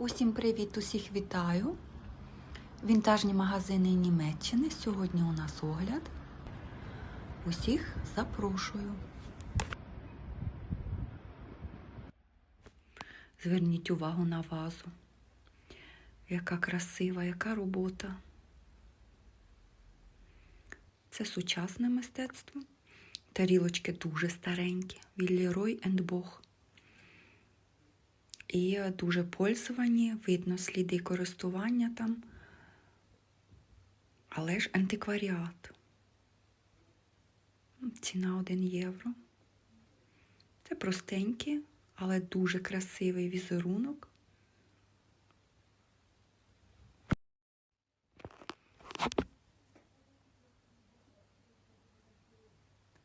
Усім привіт, усіх вітаю. Вінтажні магазини Німеччини. Сьогодні у нас огляд. Усіх запрошую. Зверніть увагу на вазу. Яка красива, яка робота. Це сучасне мистецтво. Тарілочки дуже старенькі. Віллірой енд Бог. І дуже пользовані, видно сліди користування там. Але ж антикваріат. Ціна 1 євро. Це простенький, але дуже красивий візерунок.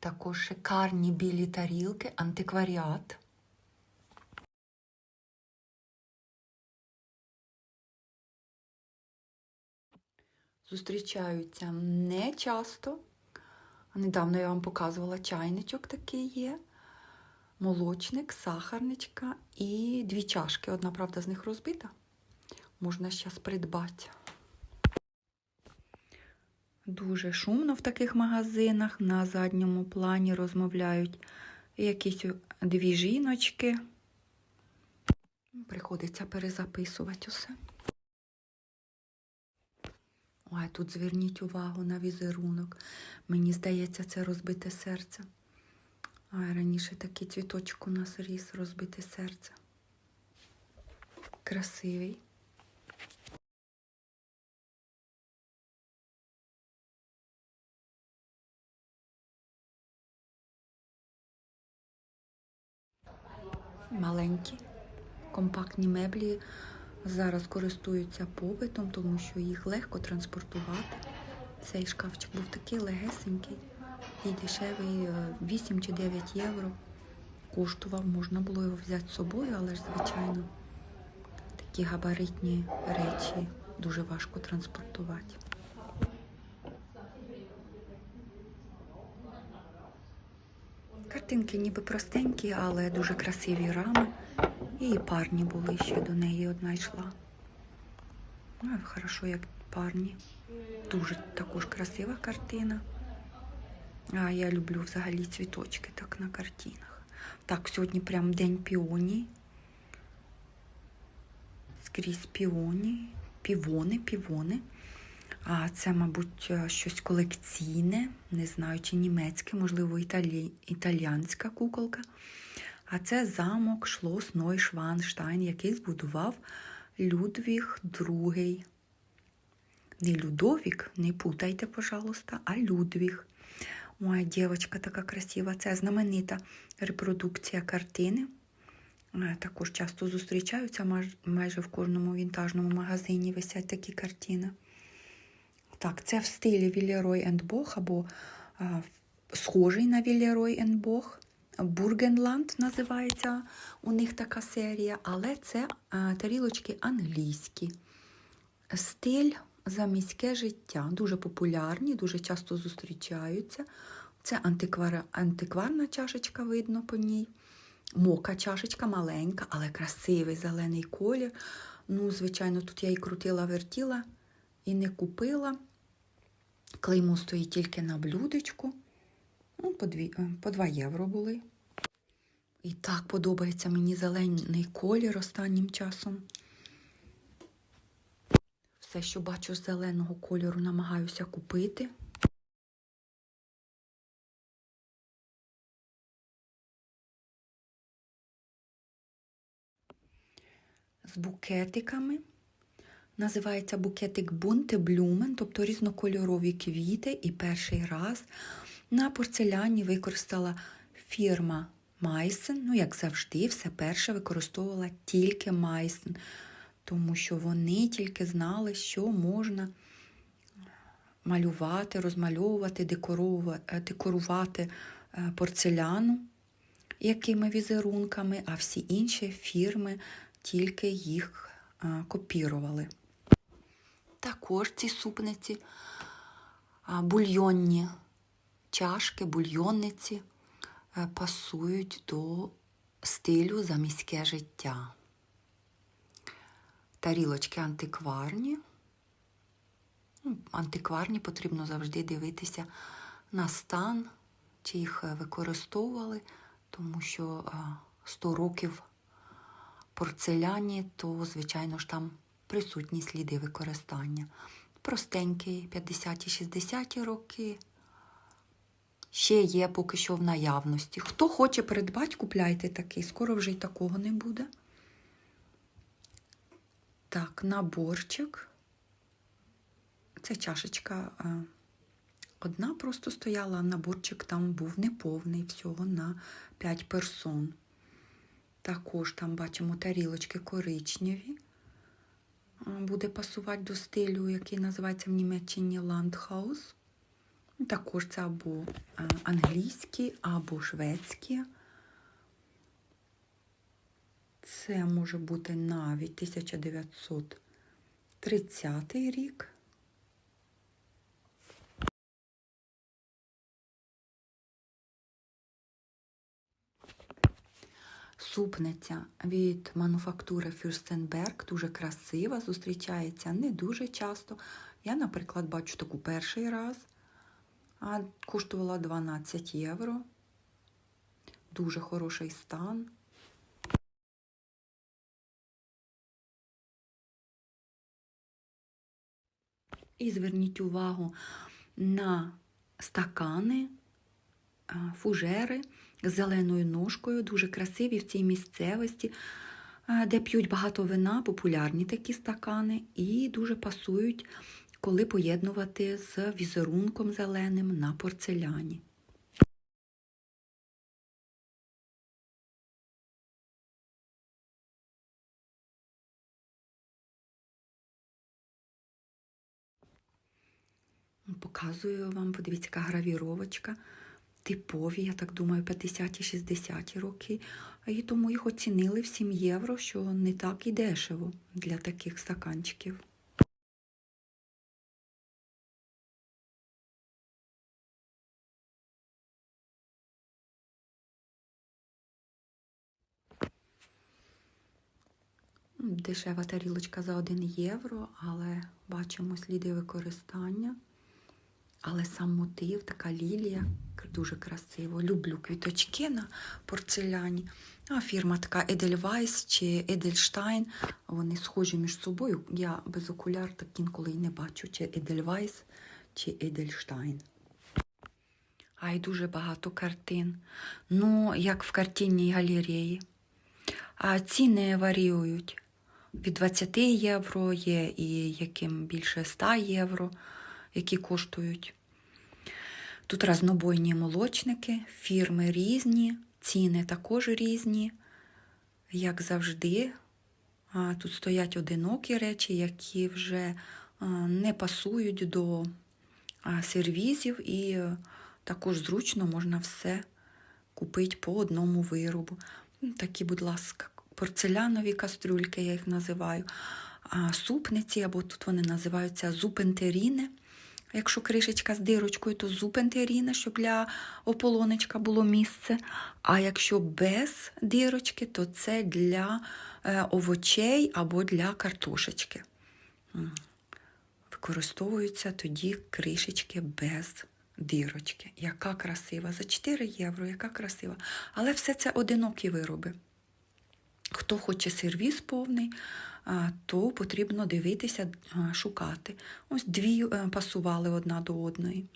Також шикарні білі тарілки, антикваріат. Зустрічаються не часто. Недавно я вам показувала чайничок такий є, молочник, сахарничка і дві чашки. Одна, правда, з них розбита. Можна зараз придбати. Дуже шумно в таких магазинах. На задньому плані розмовляють якісь дві жіночки. Приходиться перезаписувати усе. Ой, тут зверніть увагу на візерунок. Мені здається, це розбите серце. Ой, раніше такий цвіточок у нас ріс, розбите серце. Красивий. Маленькі, компактні меблі зараз користуються попитом, тому що їх легко транспортувати. Цей шкафчик був такий легесенький і дешевий 8 чи 9 євро. Коштував, можна було його взяти з собою, але ж, звичайно, такі габаритні речі дуже важко транспортувати. Картинки ніби простенькі, але дуже красиві рами. І парні були ще до неї одна йшла. Ну, хорошо, як парні. Дуже також красива картина. А я люблю взагалі цвіточки так на картинах. Так, сьогодні прям день піоній. Скрізь піоні, півони, півони. А це, мабуть, щось колекційне, не знаю, чи німецьке, можливо, італі... італіянська куколка. А це замок Шлос Нойшванштайн, який збудував Людвіг II. Не Людовік, не путайте, пожалуйста, а Людвіг. Моя дівчинка така красива. Це знаменита репродукція картини. Також часто зустрічаються, майже в кожному вінтажному магазині висять такі картини. Так, це в стилі Віллерой енд Бог або а, схожий на Віллерой енд Бог. Бургенланд називається у них така серія, але це а, тарілочки англійські. Стиль за міське життя. Дуже популярні, дуже часто зустрічаються. Це антиквар... антикварна чашечка, видно по ній. Мока чашечка маленька, але красивий зелений колір. Ну, звичайно, тут я і крутила, вертіла і не купила. Клеймо стоїть тільки на блюдечку. Ну, по, 2, по 2 євро були. І так подобається мені зелений колір останнім часом. Все, що бачу з зеленого кольору, намагаюся купити. З букетиками. Називається букетик Бунте Блюмен, тобто різнокольорові квіти. І перший раз на порцеляні використала фірма Майсен. Ну, як завжди, все перше використовувала тільки Майсен, тому що вони тільки знали, що можна малювати, розмальовувати, декорувати порцеляну якими візерунками, а всі інші фірми тільки їх копірували. Також ці супниці, бульйонні чашки, бульйонниці пасують до стилю за міське життя. тарілочки антикварні. Ну, Антикварні потрібно завжди дивитися на стан, чи їх е, використовували, тому що 100 років порцеляні, то, звичайно ж, там присутні сліди використання. Простенькі 50-60 роки. Ще є поки що в наявності. Хто хоче придбати, купляйте такий. Скоро вже й такого не буде. Так, наборчик. Це чашечка е, одна просто стояла, а наборчик там був неповний, всього на 5 персон. Також там бачимо тарілочки коричневі. Буде пасувати до стилю, який називається в Німеччині Landhaus. Також це або англійські, або шведські. Це може бути навіть 1930 рік. Супниця від мануфактури Фюрстенберг дуже красива, зустрічається не дуже часто. Я, наприклад, бачу таку перший раз, а коштувала 12 євро. Дуже хороший стан. І зверніть увагу на стакани, фужери зеленою ножкою, дуже красиві в цій місцевості, де п'ють багато вина, популярні такі стакани, і дуже пасують, коли поєднувати з візерунком зеленим на порцеляні. Показую вам, подивіться, яка гравіровочка. Типові, я так думаю, 50-60 роки. І тому їх оцінили в 7 євро, що не так і дешево для таких стаканчиків. Дешева тарілочка за 1 євро, але бачимо сліди використання. Але сам мотив, така лілія, дуже красиво. Люблю квіточки на порцеляні. А фірма така Edelweiss чи Edelstein, вони схожі між собою. Я без окуляр так інколи й не бачу, чи Edelweiss, чи Edelstein. А й дуже багато картин. Ну, як в картинній галереї. А ціни варіюють. Від 20 євро є і яким більше 100 євро, які коштують. Тут разнобойні молочники, фірми різні, ціни також різні, як завжди. Тут стоять одинокі речі, які вже не пасують до сервізів, і е, також зручно можна все купити по одному виробу. Ну, Такі, будь ласка, порцелянові кастрюльки, я їх називаю. Супниці, або тут вони називаються зупентеріни. Якщо кришечка з дирочкою, то зупентеріни, щоб для ополонечка було місце. А якщо без дирочки, то це для е, овочей або для картошечки. Використовуються тоді кришечки без дирочки. Яка красива! За 4 євро, яка красива. Але все це одинокі вироби. Хто хоче сервіс повний, то потрібно дивитися, шукати. Ось дві е, пасували одна до одної.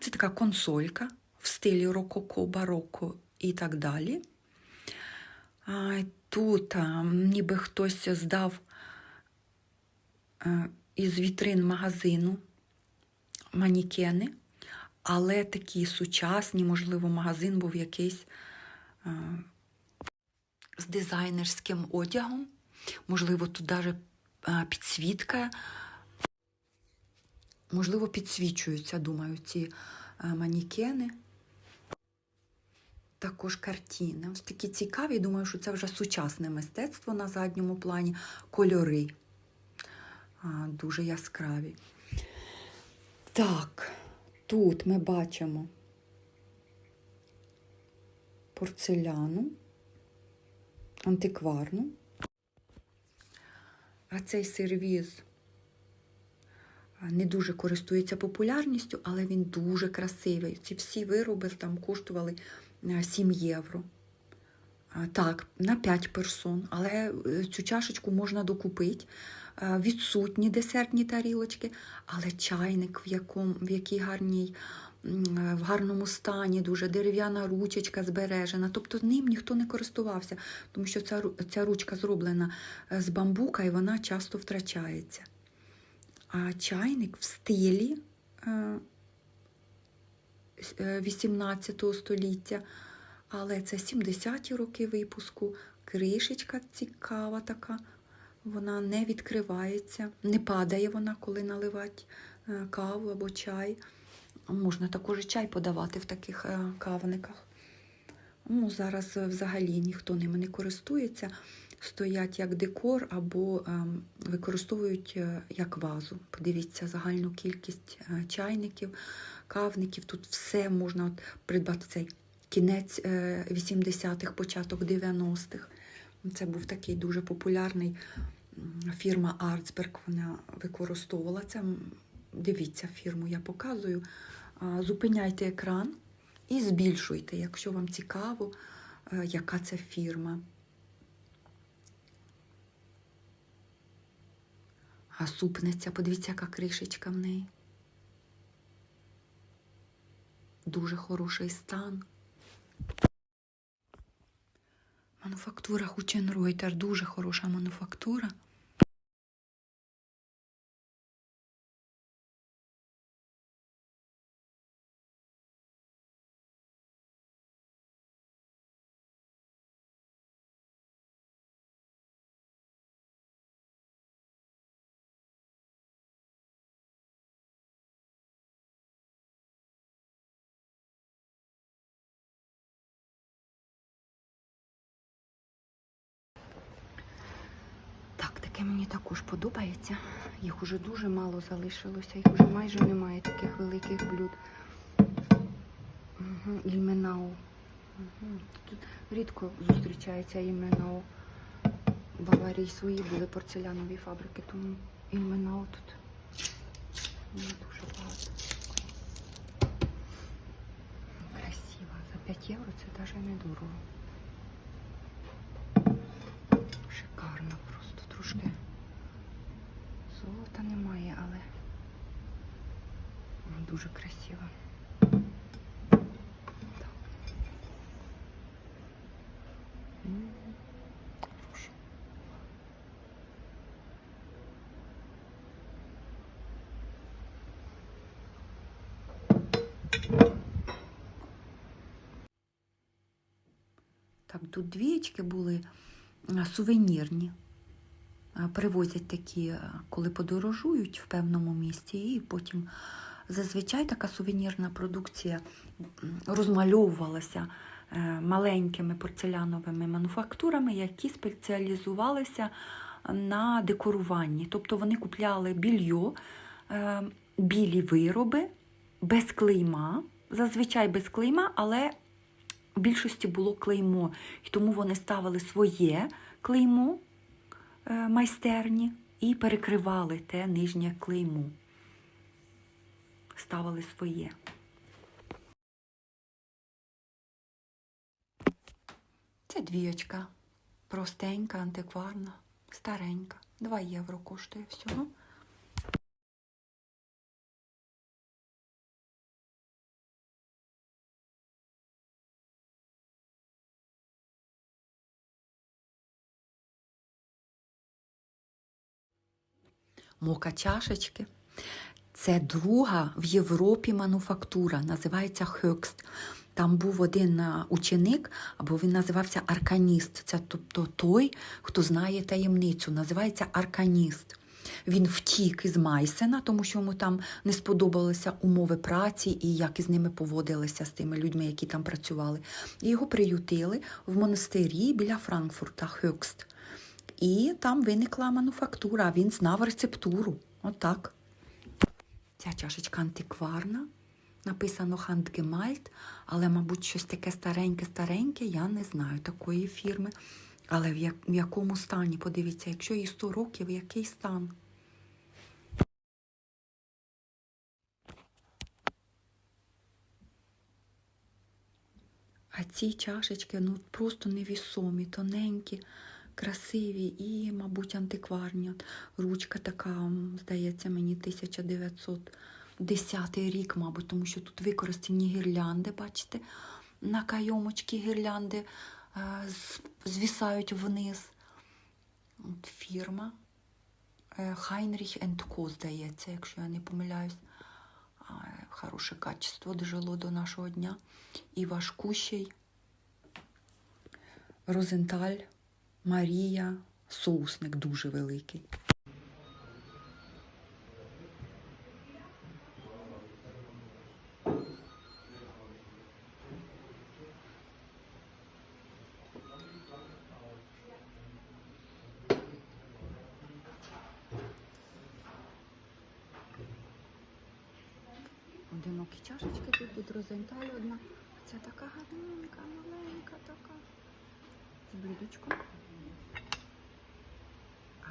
Це така консолька в стилі рококо, бароко і так далі. Тут ніби хтось здав е, із вітрин магазину манікени, але такі сучасні, можливо, магазин був якийсь е, з дизайнерським одягом. Можливо, тут навіть підсвітка. Можливо, підсвічуються, думаю, ці е, манікени. Також картини. Ось такі цікаві. Думаю, що це вже сучасне мистецтво на задньому плані. Кольори. Дуже яскраві. Так, тут ми бачимо порцеляну антикварну. А цей сервіз не дуже користується популярністю, але він дуже красивий. Ці всі вироби там коштували е, 7 євро. Так, на 5 персон, але е, цю чашечку можна докупити. Е, Відсутні десертні тарілочки, але чайник в, якому, в якій гарній, е, в гарному стані, дуже дерев'яна ручечка збережена. Тобто ним ніхто не користувався, тому що ця, ця ручка зроблена е, з бамбука і вона часто втрачається. А чайник в стилі е, е, 18 століття, але це 70-ті роки випуску. Кришечка цікава така. Вона не відкривається, не падає вона, коли наливати е, каву або чай. Можна також чай подавати в таких е, кавниках. Ну, зараз е, взагалі ніхто ними не користується, стоять як декор або ем, використовують е, як вазу. Подивіться загальну кількість чайників, кавників. Тут все можна от придбати цей кінець е, 80-х, початок 90-х. Це був такий дуже популярний фірма Арцберг. Вона використовувала це. Дивіться фірму, я показую. Зупиняйте екран і збільшуйте, якщо вам цікаво, е, яка це фірма. А супниця, подивіться, яка кришечка в неї. Дуже хороший стан. Мануфактура Хученройтер, дуже хороша мануфактура. Так, мені також подобається. Їх уже дуже мало залишилося, їх уже майже немає таких великих блюд. Ільменау. Тут рідко зустрічається ільменау. В Баварії свої були порцелянові фабрики, тому ільменау тут не дуже багато. Красиво. За 5 євро це навіть не дорого. Шикарно просто. Трошки золота немає, але дуже красиво. Так. Тут двієчки були сувенірні. Привозять такі, коли подорожують в певному місці, і потім зазвичай така сувенірна продукція розмальовувалася е, маленькими порцеляновими мануфактурами, які спеціалізувалися на декоруванні. Тобто вони купляли більйо, е, білі вироби без клейма, зазвичай без клейма, але в більшості було клеймо, і тому вони ставили своє клеймо е, майстерні і перекривали те нижнє клеймо. Ставили своє. Це двієчка. Простенька, антикварна, старенька. 2 євро коштує всього. Мока чашечки. Це друга в Європі мануфактура, називається Höchst. Там був один ученик, або він називався арканіст. Це тобто той, хто знає таємницю, називається арканіст. Він втік із Майсена, тому що йому там не сподобалися умови праці і як із ними поводилися з тими людьми, які там працювали. І його приютили в монастирі біля Франкфурта Höchst. І там виникла мануфактура, він знав рецептуру. Отак. Ця чашечка антикварна, написано Handgemalt, але, мабуть, щось таке стареньке-стареньке, я не знаю такої фірми. Але в, як, в якому стані? Подивіться, якщо їй 100 років, який стан? А ці чашечки ну просто невісомі, тоненькі, красиві і, мабуть, антикварні. Ручка така, здається, мені 1910 рік, мабуть, тому що тут використані гірлянди, бачите, на кайомочки гірлянди е, звісають вниз. От фірма е, Heinrich Co, здається, якщо я не помиляюсь. Е, Хороше качество дожило до нашого дня. І важкущий Розенталь, Марія, соусник дуже великий. Одинокі чашечки тут від Розенталь одна. Ця така гарненька, маленька така. З блюдечком. А.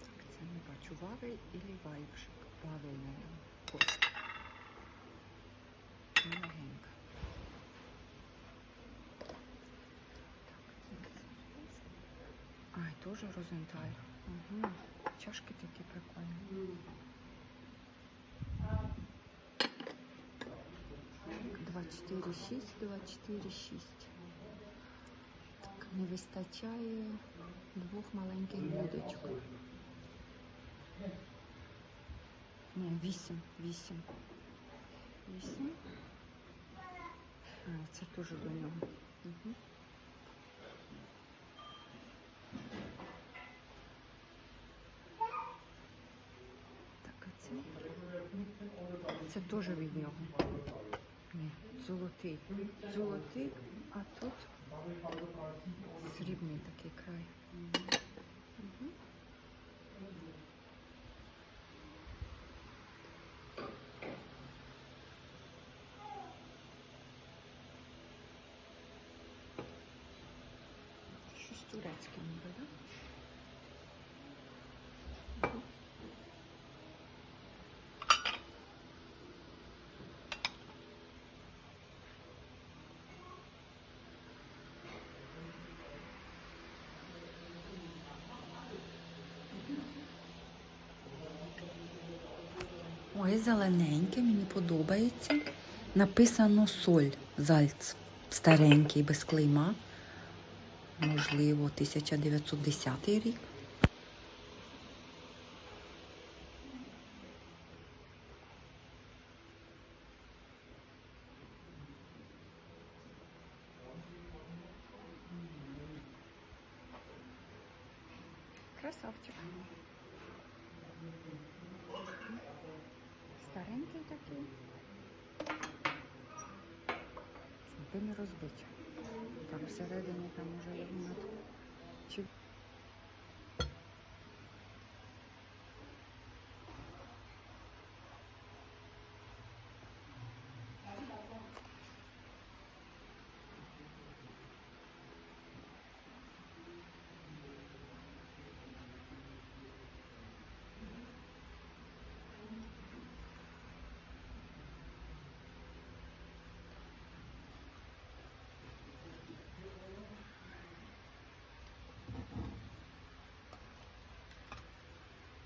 Так, бачу. Вавель і вайбшик. Вавель. Легенька. Так. Ай, теж Розенталь. Угу. Чашки такі прикольні. Два, чотири, шість, два, чотири. Так, не вистачає двох маленьких будочок. Ні, вісім, вісім. Вісім. А, це теж до нього. Угу. Так, а це? Це теж від нього. Ні, золотий. Золотий, а тут срібний такий край. Мгм. Турецьке ніби, так? Ой, зелененьке, мені подобається. Написано соль, зальц. Старенький, без клейма. Можливо, 1910 рік. Красавчик. Старенький такий. Ти не розбить. Там всередині там уже ягнят. Чи...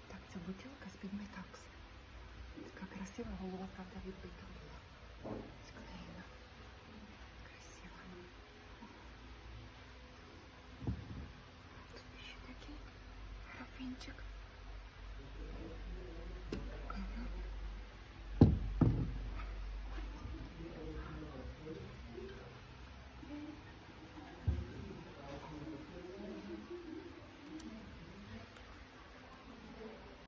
Так, це Метакс. Така красива голова, правда, відбита була.